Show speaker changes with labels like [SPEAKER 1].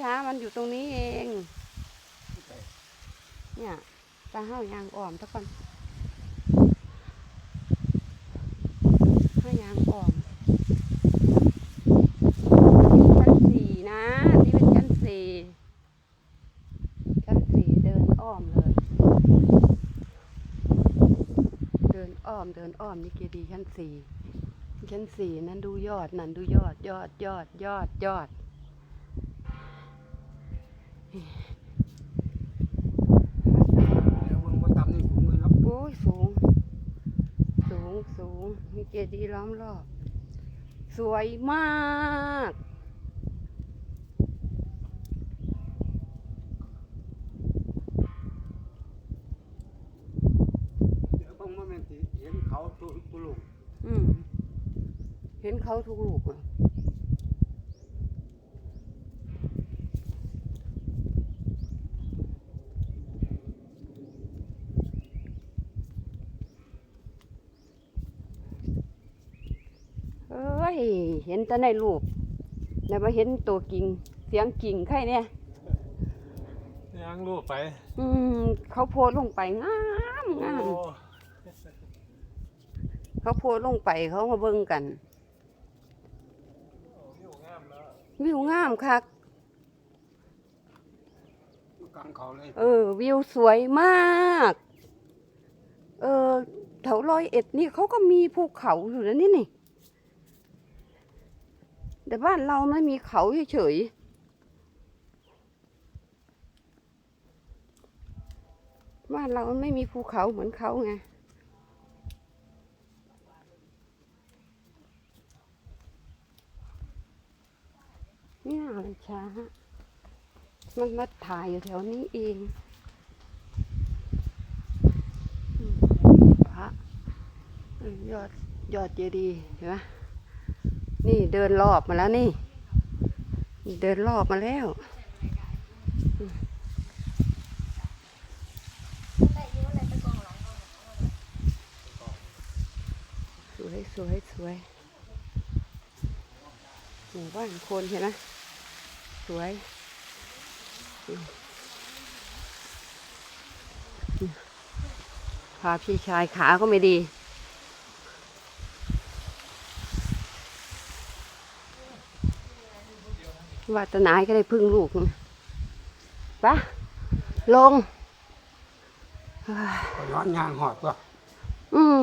[SPEAKER 1] ช้ามันอยู่ตรงนี้เอง เนี่ยตาเห้ายางอ่อมทุกคนห้ายางอ่อมชั้นสี่นะนี่เป็นชั้นสี่ชั้นสี่เดินอ้อมเลย เดินอ้อมเดินอ้อมนี่เกียดีชั้นสี่ชั้นสี่นั้นดูยอดนั่นดูยอดยอดยอดยอดยอด
[SPEAKER 2] แล้วมึงมาตำนี่ผมมือรับ
[SPEAKER 1] โอ้ยสูง สูงสูงมีเจดีย์ล้อมรอบ สวยมาก
[SPEAKER 2] เดี๋ยวบางโมเมนต์ที่เห็นเขาตัวตัวลูก
[SPEAKER 1] อืมเห็นเขาทุกลูกเล ยเอ้ยเห็นแต่ในรูปแต่มาเห็นตัวกิ่งเสียงกิ่งใครเนี่ย
[SPEAKER 3] ยังรูปไป
[SPEAKER 1] อืมเขาโพสต์ลงไปงามงาม
[SPEAKER 3] โอ้
[SPEAKER 1] เขาโพสต์ลงไปเขามาเบิ่งกัน
[SPEAKER 3] วิวงามแล้ว
[SPEAKER 1] วิวงามคัก
[SPEAKER 2] อยู่กลางเขาเลย
[SPEAKER 1] เออ วิวสวยมาก เออแถวร้อยเอ็ดนี่เขาก็มีภูเขาอยู่แล้วนี่นี่ แต่บ้านเราไม่มีเขาเฉยๆบ้านเราไม่มีภูเขาเหมือนเขาไงนี่ยมันช้า มันมาถ่ายอยู่แถวนี้เองพระยอดยอดเจดีย์เห็นไหม นี่เดินรอบมาแล้วนี่ เดินรอบมาแล้ว สวยสวยสวยหมู่บ้านคนเห็นไหมสวยพาพี่ชายขาก็ไม่ดี วาตนายก็ได้พึ่งลูกนะปะลงเฮ้ย
[SPEAKER 2] ก็ย้อนยางหอดก็
[SPEAKER 1] อืม